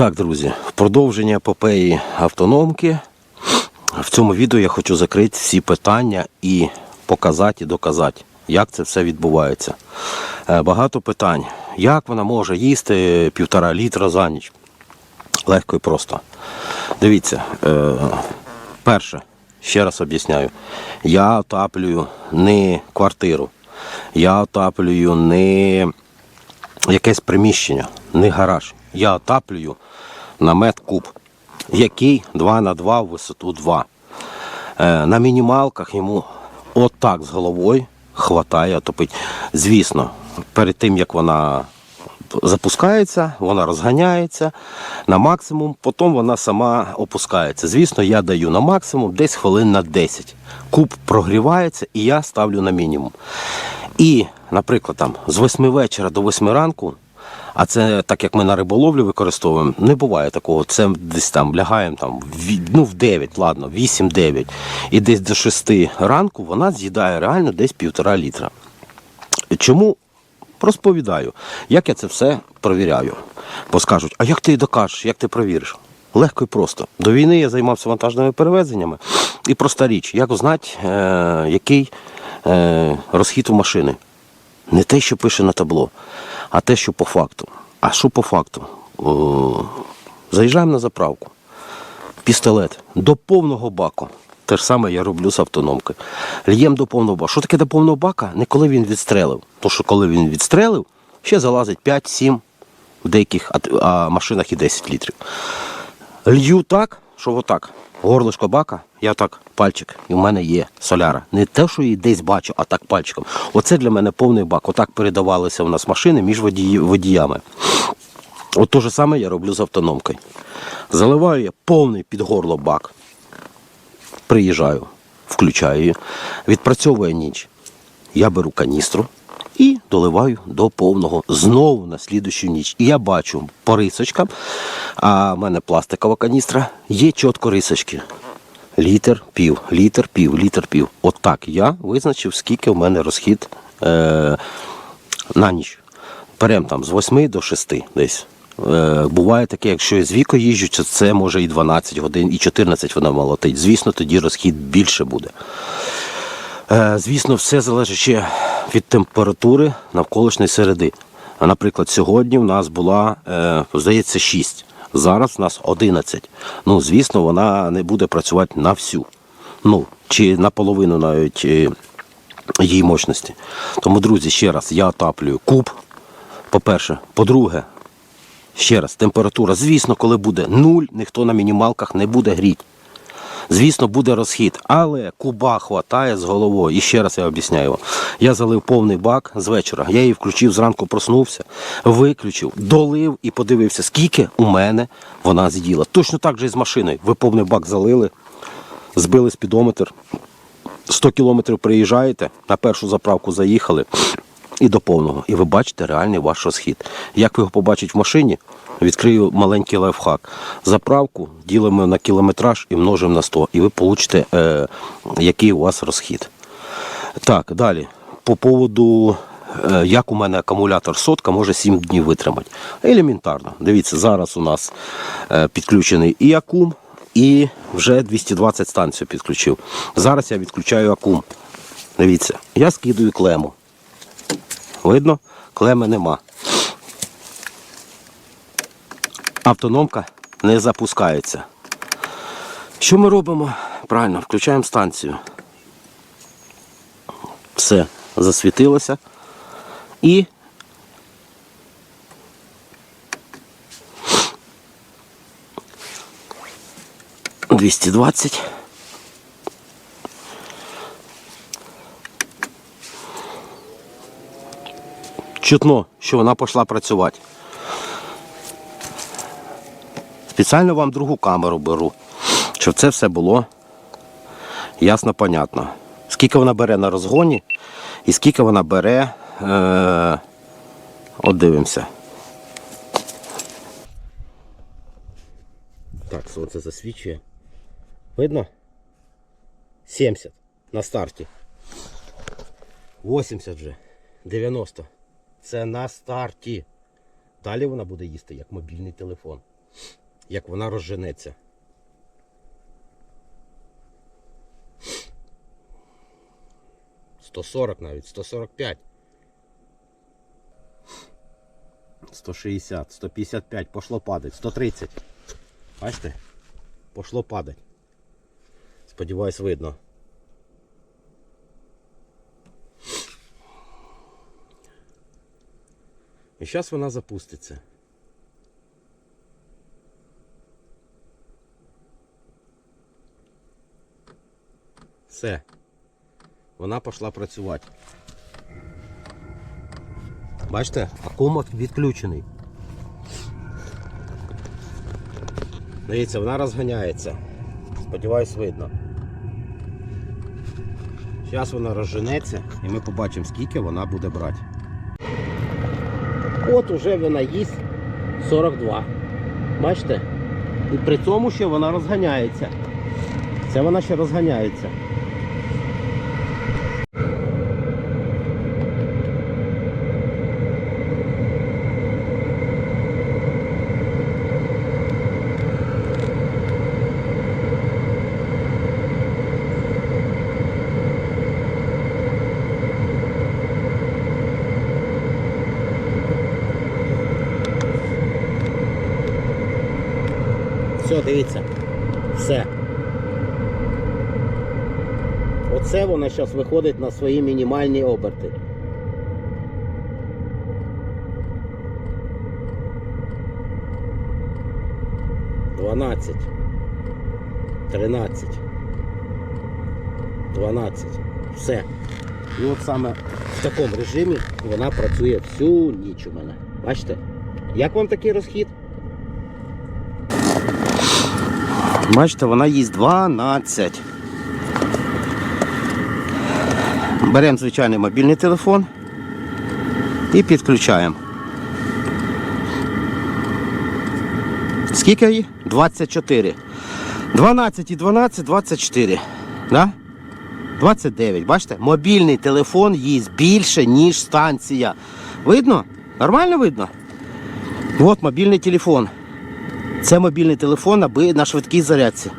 Так, друзі, продовження епопеї автономки. В цьому відео я хочу закрити всі питання і показати і доказати, як це все відбувається. Е, Багато питань. Як вона може їсти півтора літра за ніч? Легко і просто. Дивіться, е, перше, ще раз об'ясняю, я отаплюю не квартиру, я отаплюю не якесь приміщення, не гараж. Я отаплюю намет куб, який 2 на 2 в висоту 2. Е, на мінімалках йому отак з головою хватає топить. Звісно, перед тим як вона запускається, вона розганяється на максимум, потім вона сама опускається. Звісно, я даю на максимум десь хвилин на 10. Куб прогрівається і я ставлю на мінімум. І, наприклад, там з 8 вечора до 8 ранку, а це так як ми на риболовлю використовуємо, не буває такого. Це десь там лягаємо там, ну, в 9, ладно, 8-9. І десь до 6 ранку вона з'їдає реально десь півтора літра. Чому? Розповідаю, як я це все провіряю. Бо скажуть, а як ти докажеш, як ти провіриш? Легко і просто. До війни я займався вантажними перевезеннями. І проста річ, як узнати, е, який е, розхід у машини. Не те, що пише на табло, а те, що по факту. А що по факту? О, заїжджаємо на заправку. Пістолет до повного баку. Те ж саме я роблю з автономки. Льєм до повного бака. Що таке до повного бака? Не коли він відстрелив. Тому що коли він відстрелив, ще залазить 5-7, в деяких а, машинах і 10 літрів. Лью так, що отак. Горлишко бака, я так пальчик, і в мене є соляра. Не те, що її десь бачу, а так пальчиком. Оце для мене повний бак. Отак передавалися у нас машини між водіями. От те ж саме я роблю з автономкою. Заливаю я повний під горло бак. Приїжджаю, включаю її, відпрацьовує ніч. Я беру каністру і доливаю до повного знову на слідущу ніч. І я бачу по рисочкам, а в мене пластикова каністра, є чітко рисочки. Літр пів, літр пів, літр пів. Отак я визначив, скільки в мене розхід е, на ніч. Беремо там з 8 до 6 десь. Е, буває таке, якщо я з віко їжджу, то це може і 12 годин, і 14 вона молотить. Звісно, тоді розхід більше буде. Е, Звісно, все залежить ще від температури навколишньої середи. Наприклад, сьогодні в нас була, е, здається, 6. Зараз в нас 11. Ну, звісно, вона не буде працювати на всю. Ну, чи наполовину навіть е, її мощності. Тому, друзі, ще раз, я отаплюю куб. По-перше, по-друге, ще раз, температура. Звісно, коли буде нуль, ніхто на мінімалках не буде гріти. Звісно, буде розхід, але куба хватає з головою. І ще раз я об'ясняю. Я залив повний бак з вечора. Я її включив зранку, проснувся, виключив, долив і подивився, скільки у мене вона з'їла. Точно так же і з машиною. Ви повний бак залили, збили спідометр. 100 кілометрів приїжджаєте, на першу заправку заїхали і до повного. І ви бачите реальний ваш розхід. Як ви його побачите в машині, відкрию маленький лайфхак. Заправку ділимо на кілометраж і множимо на 100. І ви получите, е, який у вас розхід. Так, далі. По поводу, е, як у мене акумулятор сотка може 7 днів витримати. Елементарно. Дивіться, зараз у нас е, підключений і акум, і вже 220 станцію підключив. Зараз я відключаю акум. Дивіться, я скидую клему. Видно, клеми нема. Автономка не запускається. Що ми робимо? Правильно, включаємо станцію. Все, засвітилося. І двісті двадцять. Чутно, що вона пішла працювати. Спеціально вам другу камеру беру, щоб це все було ясно, понятно. Скільки вона бере на розгоні і скільки вона бере. Е, от дивимося. Так, сонце засвічує. Видно? 70 на старті. 80 вже. 90. Це на старті. Далі вона буде їсти як мобільний телефон. Як вона розженеться. Сто сорок навіть, сто сорок п'ять. 160, 155, пошло падать, 130. Бачите? Пошло падать. Сподіваюсь, видно. І зараз вона запуститься. Все. Вона пішла працювати. Бачите, акумат відключений. Дивіться, вона розганяється. Сподіваюсь, видно. Зараз вона розженеться і ми побачимо, скільки вона буде брати. От уже вона їсть 42. Бачите? І при цьому ще вона розганяється. Це вона ще розганяється. Все, дивіться. Все. Оце вона зараз виходить на свої мінімальні оберти. Дванадцять. Тринадцять. Дванадцять. Все. І от саме в такому режимі вона працює всю ніч у мене. Бачите? Як вам такий розхід? Бачите, вона їсть 12. Беремо звичайний мобільний телефон і підключаємо. Скільки її? 24. 12 і 12, 24. Да? 29. Бачите? Мобільний телефон їсть більше, ніж станція. Видно? Нормально видно? От мобільний телефон. Це мобільний телефон аби на швидкій зарядці.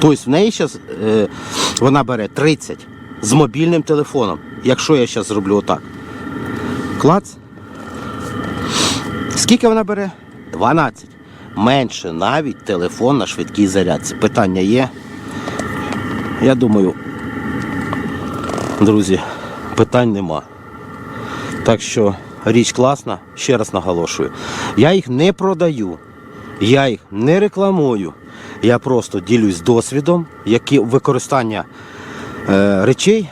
Тобто в неї зараз е, вона бере 30 з мобільним телефоном. Якщо я зараз зроблю отак. Клац. Скільки вона бере? 12. Менше навіть телефон на швидкій зарядці. Питання є. Я думаю, друзі, питань нема. Так що річ класна, ще раз наголошую. Я їх не продаю, я їх не рекламую. Я просто ділюсь досвідом, які використання е, речей,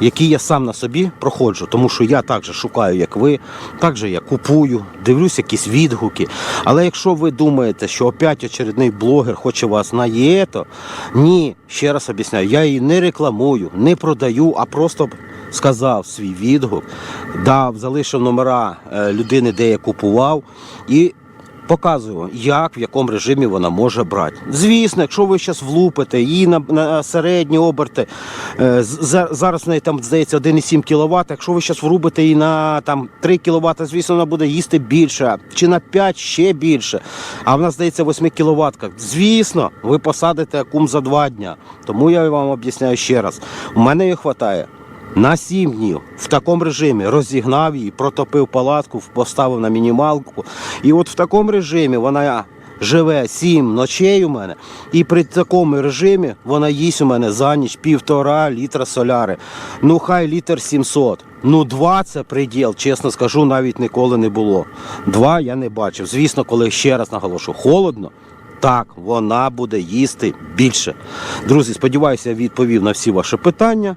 які я сам на собі проходжу. Тому що я також шукаю, як ви, також я купую, дивлюсь якісь відгуки. Але якщо ви думаєте, що опять очередний блогер хоче вас на ЄТО, ні, ще раз об'ясняю, я її не рекламую, не продаю, а просто сказав свій відгук, дав, залишив номера е, людини, де я купував, і показую, як в якому режимі вона може брати. Звісно, якщо ви зараз влупите її на, на середні оберти, е, зараз в неї там здається 1,7 кВт, якщо ви зараз врубите її на там 3 кВт, звісно, вона буде їсти більше, чи на 5 ще більше. А в нас здається 8 кВт. Звісно, ви посадите акум за 2 дня. Тому я вам об'ясняю ще раз. У мене її вистачає. На 7 днів в такому режимі розігнав її, протопив палатку, поставив на мінімалку. І от в такому режимі вона живе 7 ночей у мене. І при такому режимі вона їсть у мене за ніч півтора літра соляри. Ну хай літр 700. Ну, два це приділ, чесно скажу, навіть ніколи не було. Два я не бачив. Звісно, коли ще раз наголошу, холодно. Так, вона буде їсти більше. Друзі, сподіваюся, я відповів на всі ваші питання.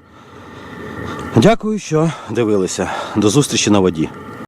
Дякую, що дивилися. До зустрічі на воді.